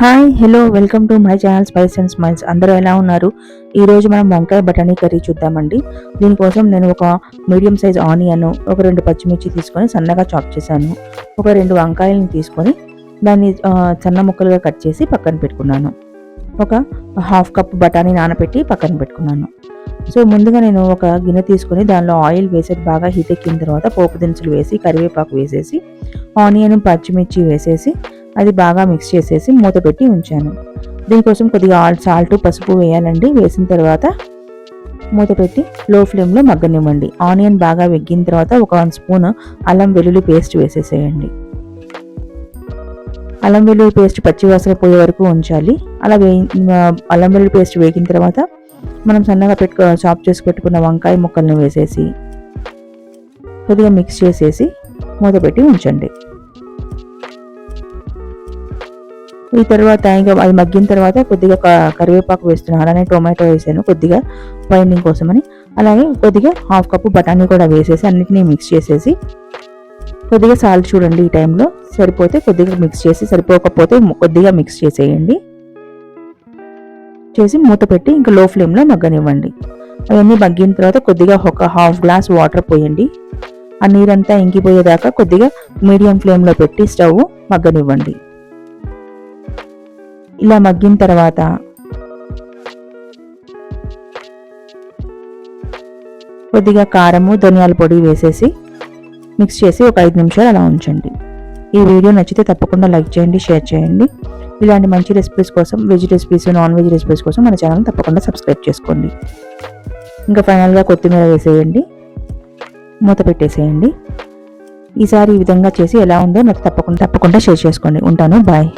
Hi hello welcome to my channel spice and smiles. అందరూ ఎలా ఉన్నారు? ఈరోజు మనం వంకాయ బఠానీ కర్రీ చూద్దామండి. దీనికోసం నేను ఒక మీడియం సైజ్ ఆనియన్ ఒక రెండు పచ్చిమిర్చి తీసుకొని సన్నగా చాప్ చేశాను. ఒక రెండు వంకాయలను తీసుకొని దాన్ని సన్న ముక్కలుగా కట్ చేసి పక్కన పెట్టుకున్నాను. ఒక హాఫ్ కప్ బఠానీ నానబెట్టి పక్కన పెట్టుకున్నాను. సో ముందుగా నేను ఒక గిన్నె తీసుకొని దానిలో ఆయిల్ వేసి బాగా హీట్ ఎక్కిన తర్వాత పోపు దినుసులు వేసి కరివేపాకు వేసేసి ఆనియన్ పచ్చిమిర్చి వేసేసి అది బాగా మిక్స్ చేసేసి మూత పెట్టి ఉంచాను. దీనికోసం కొద్దిగా ఆల్ సాల్ట్ పసుపు వేయాలండి. వేసిన తర్వాత మూత పెట్టి లో ఫ్లేమ్లో మగ్గనివ్వండి. ఆనియన్ బాగా వెగ్గిన తర్వాత ఒక వన్ స్పూన్ అల్లం వెల్లుల్లి పేస్ట్ వేసేసేయండి. అల్లం వెల్లుల్లి పేస్ట్ పచ్చివాసన పోయే వరకు ఉంచాలి. అలా వే అల్లం వెల్లుల్లి పేస్ట్ వేగిన తర్వాత మనం సన్నగా పెట్టుకో చాప్ చేసి పెట్టుకున్న వంకాయ ముక్కలను వేసేసి కొద్దిగా మిక్స్ చేసేసి మూత పెట్టి ఉంచండి. ఈ తర్వాత ఇంకా అది మగ్గిన తర్వాత కొద్దిగా క- కరివేపాకు వేస్తున్నాను. అలానే టొమాటో వేసాను కొద్దిగా బైండింగ్ కోసమని. అలాగే కొద్దిగా హాఫ్ కప్పు బఠానీ కూడా వేసేసి అన్నిటినీ మిక్స్ చేసేసి కొద్దిగా సాల్ట్ చూడండి ఈ టైంలో. సరిపోతే కొద్దిగా మిక్స్ చేసి సరిపోకపోతే కొద్దిగా మిక్స్ చేసేయండి. చేసి మూత పెట్టి ఇంకా లో ఫ్లేమ్లో మగ్గనివ్వండి. అవన్నీ మగ్గిన తర్వాత కొద్దిగా ఒక హాఫ్ గ్లాస్ వాటర్ పోయండి. ఆ నీరంతా ఇంకిపోయేదాకా కొద్దిగా మీడియం ఫ్లేమ్లో పెట్టి స్టవ్ మగ్గనివ్వండి. ఇలా మగ్గిన తర్వాత కొద్దిగా కారము ధనియాల పొడి వేసేసి మిక్స్ చేసి ఒక ఐదు నిమిషాలు అలా ఉంచండి. ఈ వీడియో నచ్చితే తప్పకుండా లైక్ చేయండి షేర్ చేయండి. ఇలాంటి మంచి రెసిపీస్ కోసం veg recipes non veg recipes కోసం మన ఛానల్ తప్పకుండా సబ్స్క్రైబ్ చేసుకోండి. ఇంకా ఫైనల్గా కొత్తిమీర వేసేయండి. మూత పెట్టేసేయండి. ఈసారి ఈ విధంగా చేసి ఎలా ఉందో నాకు తప్పకుండా తప్పకుండా షేర్ చేసుకోండి. ఉంటాను. బాయ్.